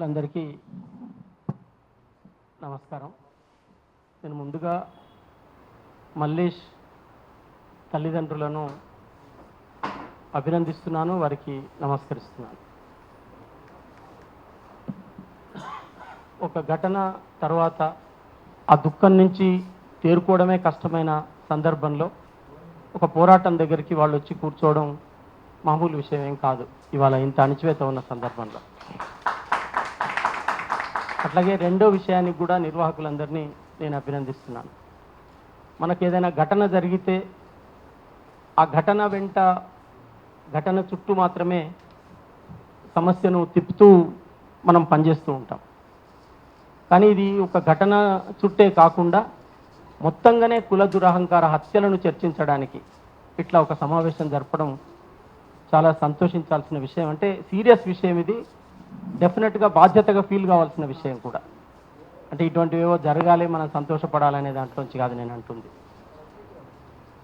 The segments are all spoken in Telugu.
మిత్రులందరికీ నమస్కారం. నేను ముందుగా మల్లేష్ తల్లిదండ్రులను అభినందిస్తున్నాను వారికి నమస్కరిస్తున్నాను. ఒక ఘటన తర్వాత ఆ దుఃఖం నుంచి తేరుకోవడమే కష్టమైన సందర్భంలో ఒక పోరాటం దగ్గరికి వాళ్ళు వచ్చి కూర్చోవడం మామూలు విషయం ఏం కాదు. ఇవాళ ఇంత అణిచివేత ఉన్న సందర్భంలో. అట్లాగే రెండో విషయానికి కూడా నిర్వాహకులందరినీ నేను అభినందిస్తున్నాను. మనకు ఏదైనా ఘటన జరిగితే ఆ ఘటన వెంట ఘటన చుట్టూ మాత్రమే సమస్యను తిప్పుతూ మనం పనిచేస్తూ ఉంటాం. కానీ ఇది ఒక ఘటన చుట్టే కాకుండా మొత్తంగానే కుల దురహంకార హత్యలను చర్చించడానికి ఇట్లా ఒక సమావేశం జరపడం చాలా సంతోషించాల్సిన విషయం. అంటే సీరియస్ విషయం ఇది. డెఫినెట్గా బాధ్యతగా ఫీల్ కావాల్సిన విషయం కూడా. అంటే ఇటువంటివేవో జరగాలి మనం సంతోషపడాలనే దాంట్లోంచి కాదు నేను అంటుంది.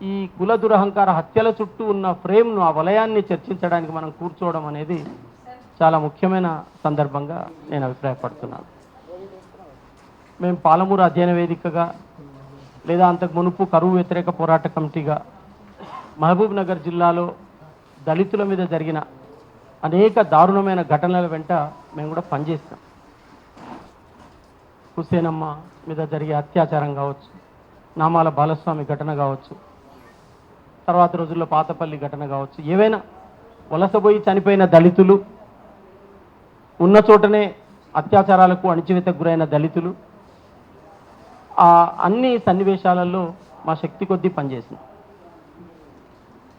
ఈ కుల దురహంకార హత్యల చుట్టూ ఉన్న ఫ్రేమ్ను ఆ వలయాన్ని చర్చించడానికి మనం కూర్చోవడం అనేది చాలా ముఖ్యమైన సందర్భంగా నేను అభిప్రాయపడుతున్నాను. మేము పాలమూరు అధ్యయన వేదికగా లేదా అంతకు మునుపు కరువు వ్యతిరేక పోరాట కమిటీగా మహబూబ్ నగర్ జిల్లాలో దళితుల మీద జరిగిన అనేక దారుణమైన ఘటనల వెంట మేము కూడా పనిచేస్తాం హుసేనమ్మ మీద జరిగే అత్యాచారం కావచ్చు నామాల బాలస్వామి ఘటన కావచ్చు తర్వాత రోజుల్లో పాతపల్లి ఘటన కావచ్చు ఏవైనా వలసపోయి చనిపోయిన దళితులు ఉన్న చోటనే అత్యాచారాలకు అణిచివేతకు గురైన దళితులు ఆ అన్ని సన్నివేశాలలో మా శక్తి కొద్దీ పనిచేసింది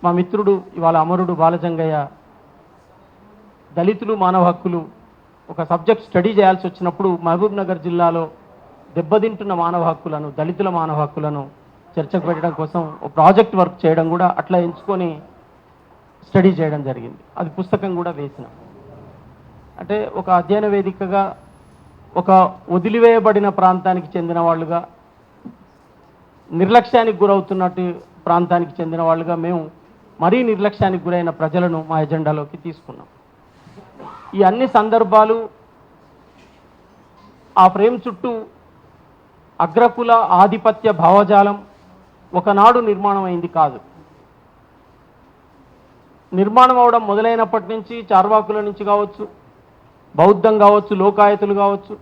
మా మిత్రుడు ఇవాళ అమరుడు బాలజంగయ్య దళితులు మానవ హక్కులు ఒక సబ్జెక్ట్ స్టడీ చేయాల్సి వచ్చినప్పుడు మహబూబ్నగర్ జిల్లాలో దెబ్బతింటున్న మానవ హక్కులను దళితుల మానవ హక్కులను చర్చకు పెట్టడం కోసం ఒక ప్రాజెక్ట్ వర్క్ చేయడం కూడా అట్లా ఎంచుకొని స్టడీ చేయడం జరిగింది. అది పుస్తకం కూడా వేసిన. అంటే ఒక అధ్యయన వేదికగా ఒక వదిలివేయబడిన ప్రాంతానికి చెందిన వాళ్ళుగా నిర్లక్ష్యానికి గురవుతున్నట్టు ప్రాంతానికి చెందిన వాళ్ళుగా మేము మరీ నిర్లక్ష్యానికి గురైన ప్రజలను మా ఎజెండాలోకి తీసుకున్నాం. ఈ అన్ని సందర్భాలు ఆ ఫ్రేమ్ చుట్టూ అగ్రకుల ఆధిపత్య భావజాలం ఒకనాడు నిర్మాణం అయింది కాదు. నిర్మాణం అవడం మొదలైనప్పటి నుంచి చార్వాకుల నుంచి కావచ్చు బౌద్ధం కావచ్చు లోకాయతులు కావచ్చు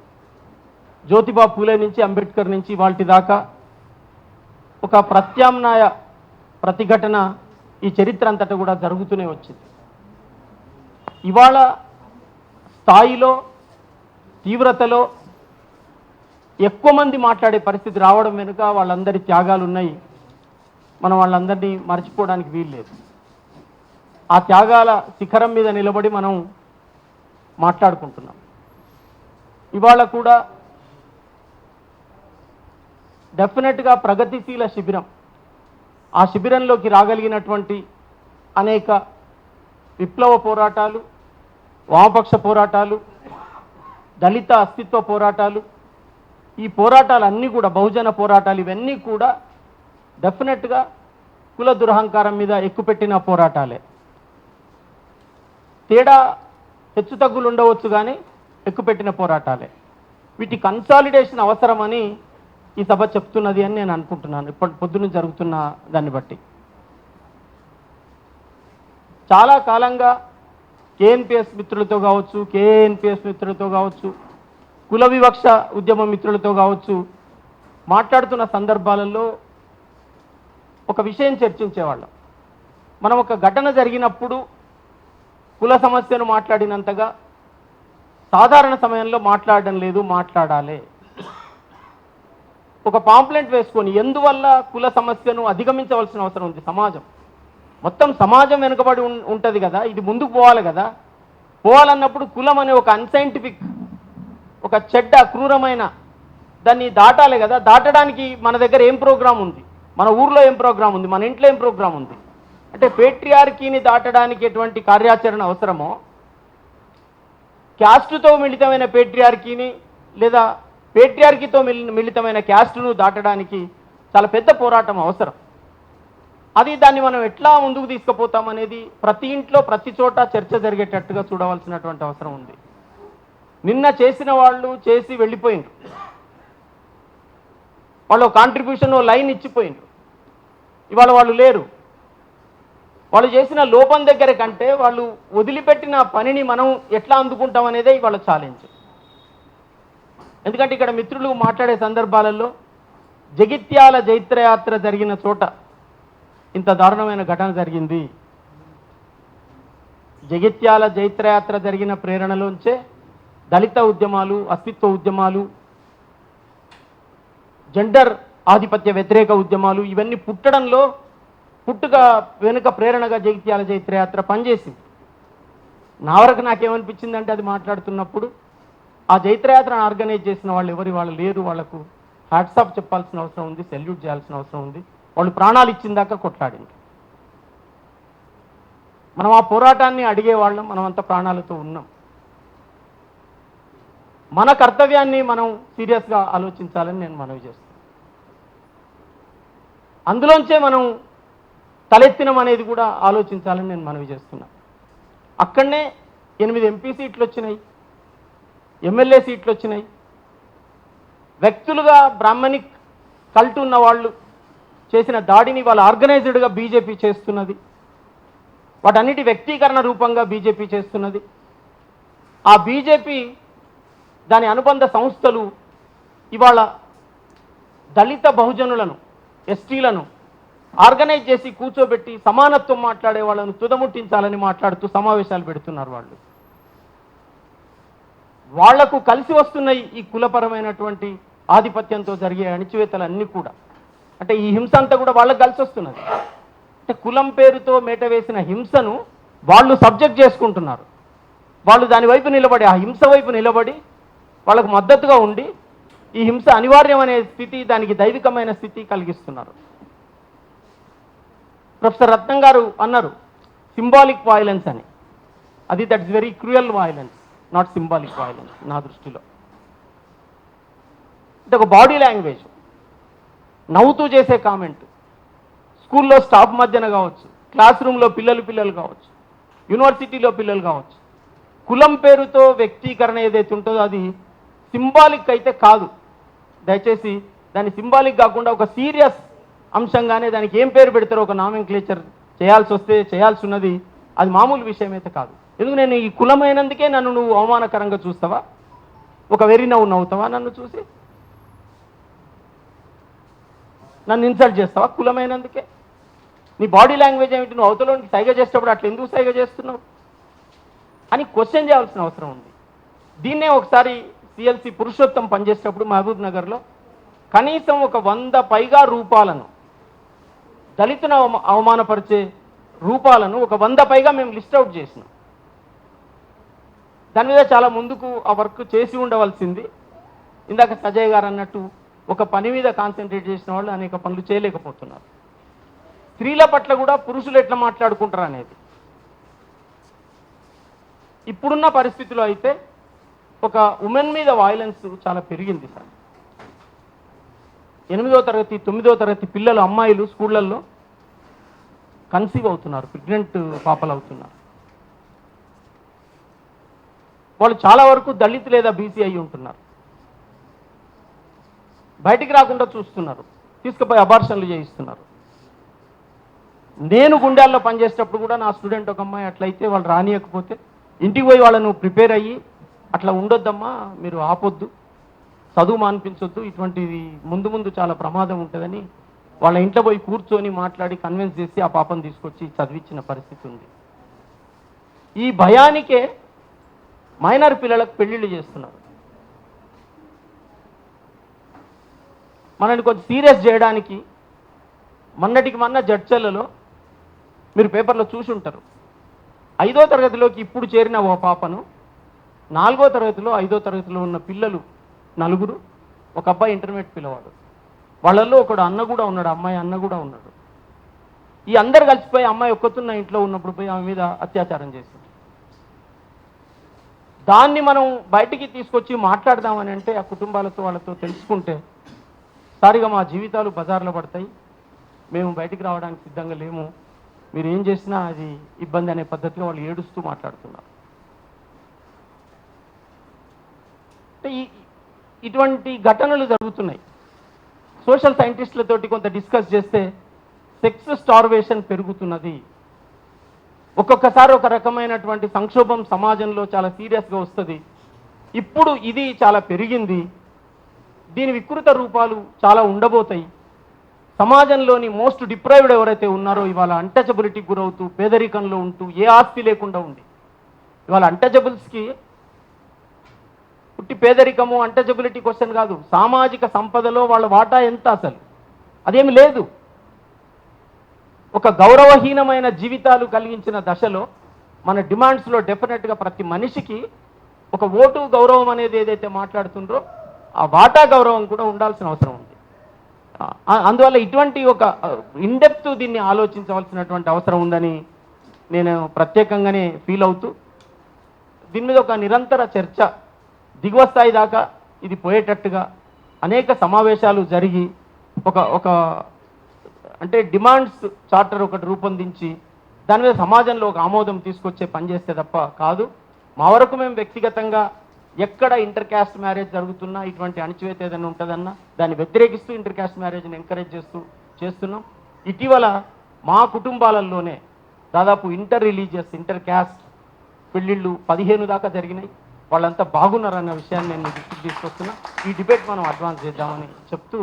జ్యోతిబా పూలే నుంచి అంబేద్కర్ నుంచి వాటి దాకా ఒక ప్రత్యామ్నాయ ప్రతిఘటన ఈ చరిత్ర అంతటా కూడా జరుగుతూనే వచ్చింది. ఇవాళ స్థాయిలో తీవ్రతలో ఎక్కువ మంది మాట్లాడే పరిస్థితి రావడం వెనుక వాళ్ళందరి త్యాగాలు ఉన్నాయి మనం వాళ్ళందరినీ మర్చిపోవడానికి వీల్లేదు. ఆ త్యాగాల శిఖరం మీద నిలబడి మనం మాట్లాడుకుంటున్నాం. ఇవాళ కూడా డెఫినెట్గా ప్రగతిశీల శిబిరం ఆ శిబిరంలోకి రాగలిగినటువంటి అనేక విప్లవ పోరాటాలు వామపక్ష పోరాటాలు దళిత అస్తిత్వ పోరాటాలు ఈ పోరాటాలన్నీ కూడా బహుజన పోరాటాలు ఇవన్నీ కూడా డెఫినెట్గా కుల దురహంకారం మీద ఎక్కుపెట్టిన పోరాటాలే. తేడా హెచ్చుతగ్గులు ఉండవచ్చు కానీ ఎక్కుపెట్టిన పోరాటాలే. వీటి కన్సాలిడేషన్ అవసరమని ఈ సభ చెప్తున్నది అని నేను అనుకుంటున్నాను. ఇప్పటి పొద్దున జరుగుతున్న దాన్ని బట్టి. చాలా కాలంగా కేఎన్పిఎస్ మిత్రులతో కావచ్చు కేఎన్పిఎస్ మిత్రులతో కావచ్చు కుల వివక్ష ఉద్యమ మిత్రులతో కావచ్చు మాట్లాడుతున్న సందర్భాలలో ఒక విషయం చర్చించేవాళ్ళం. మనం ఒక ఘటన జరిగినప్పుడు కుల సమస్యను మాట్లాడినంతగా సాధారణ సమయంలో మాట్లాడడం లేదు మాట్లాడాలి. ఒక పాంప్లెంట్ వేసుకొని ఎందువల్ల కుల సమస్యను అధిగమించవలసిన అవసరం ఉంది సమాజం? మొత్తం సమాజం వెనుకబడి ఉంటుంది కదా ఇది ముందుకు పోవాలి కదా. పోవాలన్నప్పుడు కులం అనే ఒక అన్సైంటిఫిక్ ఒక చెడ్డ క్రూరమైన దాన్ని దాటాలి కదా. దాటడానికి మన దగ్గర ఏం ప్రోగ్రాం ఉంది? మన ఊర్లో ఏం ప్రోగ్రాం ఉంది? మన ఇంట్లో ఏం ప్రోగ్రాం ఉంది? అంటే పేట్రియార్కీని దాటడానికి ఎటువంటి కార్యాచరణ అవసరమో క్యాస్టుతో మిళితమైన పేట్రియార్కీని లేదా పేట్రియార్కీతో మిలి- మిళితమైన క్యాస్టును దాటడానికి చాలా పెద్ద పోరాటం అవసరం. అది దాన్ని మనం ఎట్లా ముందుకు తీసుకుపోతాం అనేది ప్రతి ఇంట్లో ప్రతి చోట చర్చ జరిగేటట్టుగా చూడవలసినటువంటి అవసరం ఉంది. నిన్న చేసిన వాళ్ళు చేసి వెళ్ళిపోయిండ్రు. వాళ్ళు కాంట్రిబ్యూషన్ లైన్ ఇచ్చిపోయిండ్రు. ఇవాళ వాళ్ళు లేరు. వాళ్ళు చేసిన లోపం దగ్గర కంటే వాళ్ళు వదిలిపెట్టిన పనిని మనం ఎట్లా అందుకుంటాం అనేదే ఇవాళ ఛాలెంజ్ ఎందుకంటే ఇక్కడ మిత్రులు మాట్లాడే సందర్భాలలో జగిత్యాల జైత్రయాత్ర జరిగిన చోట ఇంత దారుణమైన ఘటన జరిగింది. జగిత్యాల జైత్రయాత్ర జరిగిన ప్రేరణలోంచే దళిత ఉద్యమాలు అస్తిత్వ ఉద్యమాలు జెండర్ ఆధిపత్య వ్యతిరేక ఉద్యమాలు ఇవన్నీ పుట్టడంలో పుట్టుక వెనుక ప్రేరణగా జగిత్యాల జైత్రయాత్ర పనిచేసింది. నా వరకు నాకేమనిపించిందంటే అది మాట్లాడుతున్నప్పుడు ఆ జైత్రయాత్రను ఆర్గనైజ్ చేసిన వాళ్ళు ఎవరి? వాళ్ళు లేరు. వాళ్ళకు హ్యాట్సాప్ చెప్పాల్సిన అవసరం ఉంది సెల్యూట్ చేయాల్సిన అవసరం ఉంది. వాళ్ళు ప్రాణాలు ఇచ్చిందాక కొట్లాడింది. మనం ఆ పోరాటాన్ని అడిగేవాళ్ళం మనం అంత ప్రాణాలతో ఉన్నాం. మన కర్తవ్యాన్ని మనం సీరియస్గా ఆలోచించాలని నేను మనవి చేస్తాను అందులోంచే మనం తలెత్తినం అనేది కూడా ఆలోచించాలని నేను మనవి చేస్తున్నా అక్కడనే ఎనిమిది ఎంపీ సీట్లు వచ్చినాయి ఎమ్మెల్యే సీట్లు వచ్చినాయి. వ్యక్తులుగా బ్రాహ్మణిక్ కల్ట్ ఉన్న వాళ్ళు చేసిన దాడిని వాళ్ళ ఆర్గనైజ్డ్గా బీజేపీ చేస్తున్నది. వాటన్నిటి వ్యక్తీకరణ రూపంగా బీజేపీ చేస్తున్నది. ఆ బీజేపీ దాని అనుబంధ సంస్థలు ఇవాళ దళిత బహుజనులను ఎస్టీలను ఆర్గనైజ్ చేసి కూర్చోబెట్టి సమానత్వం మాట్లాడే వాళ్ళను తుదముట్టించాలని మాట్లాడుతూ సమావేశాలు పెడుతున్నారు వాళ్ళు. వాళ్ళకు కలిసి వస్తున్నాయి ఈ కులపరమైనటువంటి ఆధిపత్యంతో జరిగే అణిచివేతలన్నీ కూడా అంటే ఈ హింస అంతా కూడా వాళ్ళకి కలిసి వస్తున్నది. అంటే కులం పేరుతో మేట వేసిన హింసను వాళ్ళు సబ్జెక్ట్ చేసుకుంటున్నారు. వాళ్ళు దాని వైపు నిలబడి ఆ హింస వైపు నిలబడి వాళ్ళకు మద్దతుగా ఉండి ఈ హింస అనివార్యం అనే స్థితి దానికి దైవికమైన స్థితి కలిగిస్తున్నారు. ప్రొఫెసర్ రత్నం గారు అన్నారు సింబాలిక్ వాయిలెన్స్ అని. అది that's very cruel violence not symbolic violence నా దృష్టిలో. ఇది ఒక బాడీ లాంగ్వేజ్ నవ్వుతూ చేసే కామెంట్. స్కూల్లో స్టాఫ్ మధ్యన కావచ్చు క్లాస్ రూమ్లో పిల్లలు పిల్లలు కావచ్చు యూనివర్సిటీలో పిల్లలు కావచ్చు. కులం పేరుతో వ్యక్తీకరణ ఏదైతే ఉంటుందో అది సింబాలిక్ అయితే కాదు. దయచేసి దాన్ని సింబాలిక్ కాకుండా ఒక సీరియస్ అంశంగానే దానికి ఏం పేరు పెడతారో ఒక నామింక్లేచర్ చేయాల్సి వస్తే చేయాల్సి ఉన్నది అది మామూలు విషయం అయితే కాదు. ఎందుకు నేను ఈ కులమైనందుకే నన్ను నువ్వు అవమానకరంగా చూస్తావా? ఒక వెర్రి నవ్వు నవ్వుతావా నన్ను చూసి? నన్ను ఇన్సల్ట్ చేస్తావా? కులమైనందుకే. నీ బాడీ లాంగ్వేజ్ ఏమిటి? నువ్వు అవతలోనికి సైగ చేసేటప్పుడు అట్లా ఎందుకు సైగ చేస్తున్నావు? అని క్వశ్చన్ చేయాల్సిన అవసరం ఉంది. దీన్నే ఒకసారి సిఎల్సి పురుషోత్తం పనిచేసేటప్పుడు మహబూబ్ నగర్లో కనీసం ఒక వంద పైగా రూపాలను దళితును అవమానపరిచే రూపాలను ఒక వంద పైగా మేము లిస్ట్ అవుట్ చేసినాం. దాని మీద చాలా ముందుకు ఆ వర్క్ చేసి ఉండవలసింది. ఇందాక సజయ్ గారు అన్నట్టు ఒక పని మీద కాన్సన్ట్రేట్ చేసిన వాళ్ళు అనేక పనులు చేయలేకపోతున్నారు. స్త్రీల పట్ల కూడా పురుషులు ఎట్లా మాట్లాడుకుంటారు అనేది. ఇప్పుడున్న పరిస్థితిలో అయితే ఒక ఉమెన్ మీద వాయిలెన్స్ చాలా పెరిగింది సార్. ఎనిమిదో తరగతి తొమ్మిదో తరగతి పిల్లలు అమ్మాయిలు స్కూళ్ళల్లో కన్సీవ్ అవుతున్నారు ప్రెగ్నెంట్ పాపలు అవుతున్నారు వాళ్ళు చాలా వరకు దళిత్ లేదా బీసీ అయి ఉంటున్నారు. బయటికి రాకుండా చూస్తున్నారు. తీసుకుపోయి అబార్షన్లు చేయిస్తున్నారు. నేను గుండెల్లో పనిచేసేటప్పుడు కూడా నా స్టూడెంట్ ఒక అమ్మాయి అట్లయితే వాళ్ళు రానియకపోతే ఇంటికి పోయి వాళ్ళను ప్రిపేర్ అయ్యి అట్లా ఉండొద్దమ్మా మీరు ఆపొద్దు చదువు మానిపించొద్దు ఇటువంటిది ముందు ముందు చాలా ప్రమాదం ఉంటుందని వాళ్ళ ఇంట్లో పోయి కూర్చొని మాట్లాడి కన్విన్స్ చేసి ఆ పాపను తీసుకొచ్చి చదివించిన పరిస్థితి ఉంది. ఈ భయానికే మైనర్ పిల్లలకు పెళ్ళిళ్ళు చేస్తున్నారు. మనల్ని కొంచెం సీరియస్ చేయడానికి మొన్నటికి మొన్న జడ్చర్లలో మీరు పేపర్లో చూసి ఉంటారు. ఐదో తరగతిలోకి ఇప్పుడు చేరిన ఓ పాపను నాలుగో తరగతిలో ఐదో తరగతిలో ఉన్న పిల్లలు నలుగురు ఒక అబ్బాయి ఇంటర్మీడియట్ పిల్లవాడు. వాళ్ళల్లో ఒకడు అన్న కూడా ఉన్నాడు అమ్మాయి అన్న కూడా ఉన్నాడు. ఈ అందరు కలిసిపోయి అమ్మాయి ఒక్కతున్న ఇంట్లో ఉన్నప్పుడు పోయి ఆమె మీద అత్యాచారం చేసింది. దాన్ని మనం బయటికి తీసుకొచ్చి మాట్లాడదామని అంటే ఆ కుటుంబాలతో వాళ్ళతో తెలుసుకుంటే సారిగా మా జీవితాలు బజార్లో పడతాయి. మేము బయటికి రావడానికి సిద్ధంగా లేము. మీరు ఏం చేసినా అది ఇబ్బంది అనే పద్ధతిలో వాళ్ళు ఏడుస్తూ మాట్లాడుతున్నారు. అంటే ఇటువంటి ఘటనలు జరుగుతున్నాయి. సోషల్ సైంటిస్టులతోటి కొంత డిస్కస్ చేస్తే సెక్స్ స్టార్వేషన్ పెరుగుతున్నది. ఒక్కొక్కసారి ఒక రకమైనటువంటి సంక్షోభం సమాజంలో చాలా సీరియస్గా వస్తుంది. ఇప్పుడు ఇది చాలా పెరిగింది. దీని వికృత రూపాలు చాలా ఉండబోతాయి. సమాజంలోని మోస్ట్ డిప్రైవ్డ్ ఎవరైతే ఉన్నారో ఇవాళ అన్టచబిలిటీకి గురవుతూ పేదరికంలో ఉంటూ ఏ ఆస్తి లేకుండా ఉంది ఇవాళ అన్టచబుల్స్కి పుట్టి పేదరికము అంటచబిలిటీ క్వశ్చన్ కాదు. సామాజిక సంపదలో వాళ్ళ వాటా ఎంత అసలు? అదేమి లేదు. ఒక గౌరవహీనమైన జీవితాలు కలిగించిన దశలో మన డిమాండ్స్లో డెఫినెట్గా ప్రతి మనిషికి ఒక ఓటు గౌరవం అనేది ఏదైతే మాట్లాడుతుండ్రో ఆ వాటా గౌరవం కూడా ఉండాల్సిన అవసరం ఉంది. అందువల్ల ఇటువంటి ఒక ఇన్డెప్త్ దీన్ని ఆలోచించవలసినటువంటి అవసరం ఉందని నేను ప్రత్యేకంగానే ఫీల్ అవుతూ దీని మీద ఒక నిరంతర చర్చ దిగువ స్థాయి దాకా ఇది పోయేటట్టుగా అనేక సమావేశాలు జరిగి ఒక ఒక అంటే డిమాండ్స్ చార్టర్ ఒకటి రూపొందించి దాని మీద సమాజంలో ఒక ఆమోదం తీసుకొచ్చే పని చేస్తే తప్ప కాదు. మా వరకు మేము వ్యక్తిగతంగా ఎక్కడ ఇంటర్ క్యాస్ట్ మ్యారేజ్ జరుగుతున్నా ఇటువంటి అణచివేత ఏదైనా ఉంటుందన్నా దాన్ని వ్యతిరేకిస్తూ ఇంటర్ క్యాస్ట్ మ్యారేజ్ని ఎంకరేజ్ చేస్తూ చేస్తున్నాం. ఇటీవల మా కుటుంబాలలోనే దాదాపు ఇంటర్ రిలీజియస్ ఇంటర్ క్యాస్ట్ పెళ్ళిళ్ళు పదిహేను దాకా జరిగినాయి. వాళ్ళంతా బాగున్నారన్న విషయాన్ని నేను దృష్టికి తీసుకొస్తున్నా. ఈ డిబేట్ మనం అడ్వాన్స్ చేద్దామని చెప్తూ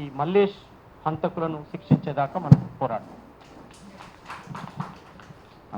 ఈ మల్లేష్ హంతకులను శిక్షించేదాకా మనం పోరాడతాం